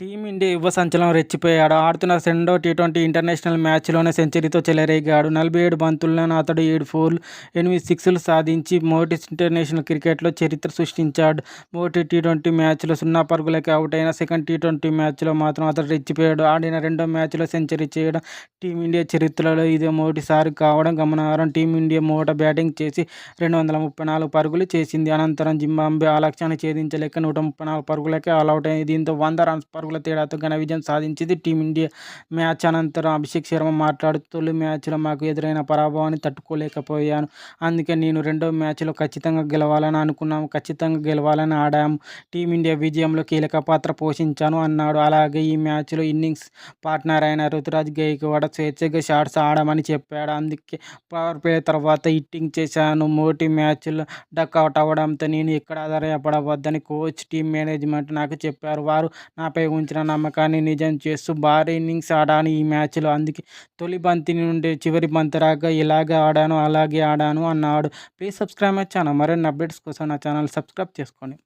Team India యువ సంచలనం రెచ్చిపోయాడు. ఆడుతున్న రెండో టీ ట్వంటీ ఇంటర్నేషనల్ మ్యాచ్లోనే సెంచరీతో చెలరేగాడు. నలభై ఏడు బంతుల్లోనే అతడు ఏడు ఫోర్లు ఎనిమిది సిక్స్లు సాధించి మోటి ఇంటర్నేషనల్ క్రికెట్లో చరిత్ర సృష్టించాడు. మోటి టీ ట్వంటీ మ్యాచ్లో సున్నా పరుగులకి అవుట్ అయిన సెకండ్ టీ ట్వంటీ మ్యాచ్లో మాత్రం అతడు రెచ్చిపోయాడు. ఆడిన రెండో మ్యాచ్లో సెంచరీ చేయడం టీమిండియా చరిత్రలో ఇదే మొదటిసారి కావడం గమనార్హం. టీమిండియా మూట బ్యాటింగ్ చేసి రెండు వందల ముప్పై నాలుగు పరుగులు చేసింది. అనంతరం జింబాంబే ఆ లక్ష్యాన్ని ఛేదించలేక నూట ముప్పై నాలుగు పరుగులకే ఆల్అవుట్ అయింది. దీంతో వంద రన్స్ పరుగుల తేడాతో ఘన విజయం సాధించింది టీమిండియా. మ్యాచ్ అనంతరం అభిషేక్ శర్మ మాట్లాడుతూ తొలి మ్యాచ్లో మాకు ఎదురైన పరాభవాన్ని తట్టుకోలేకపోయాను. అందుకే నేను రెండో మ్యాచ్లో ఖచ్చితంగా గెలవాలని అనుకున్నాము. ఖచ్చితంగా గెలవాలని ఆడాము. టీమిండియా విజయంలో కీలక పాత్ర పోషించాను అన్నాడు. అలాగే ఈ మ్యాచ్లో ఇన్నింగ్స్ పార్ట్నర్ అయిన రుతురాజ్ గైక్వాడ స్వేచ్ఛగా షాట్స్ ఆడమని చెప్పాడు. అందుకే పవర్ ప్లే తర్వాత హిట్టింగ్ చేశాను. మోటి మ్యాచ్లో డక్అవుట్ అవ్వడంతో నేను ఎక్కడ ఆధారపడవద్దని కోచ్ టీం మేనేజ్మెంట్ నాకు చెప్పారు. వారు నాపై ఉంచిన నమ్మకాన్ని నిజం చేస్తూ భారీ ఇన్నింగ్స్ ఆడాను ఈ మ్యాచ్లో. అందుకే తొలి బంతి నుండి చివరి బంతి రాగా ఇలాగే ఆడాను అలాగే ఆడాను అన్నాడు. Please subscribe my channel. మరిన్ని అప్డేట్స్ కోసం నా ఛానల్ సబ్స్క్రైబ్ చేసుకోండి.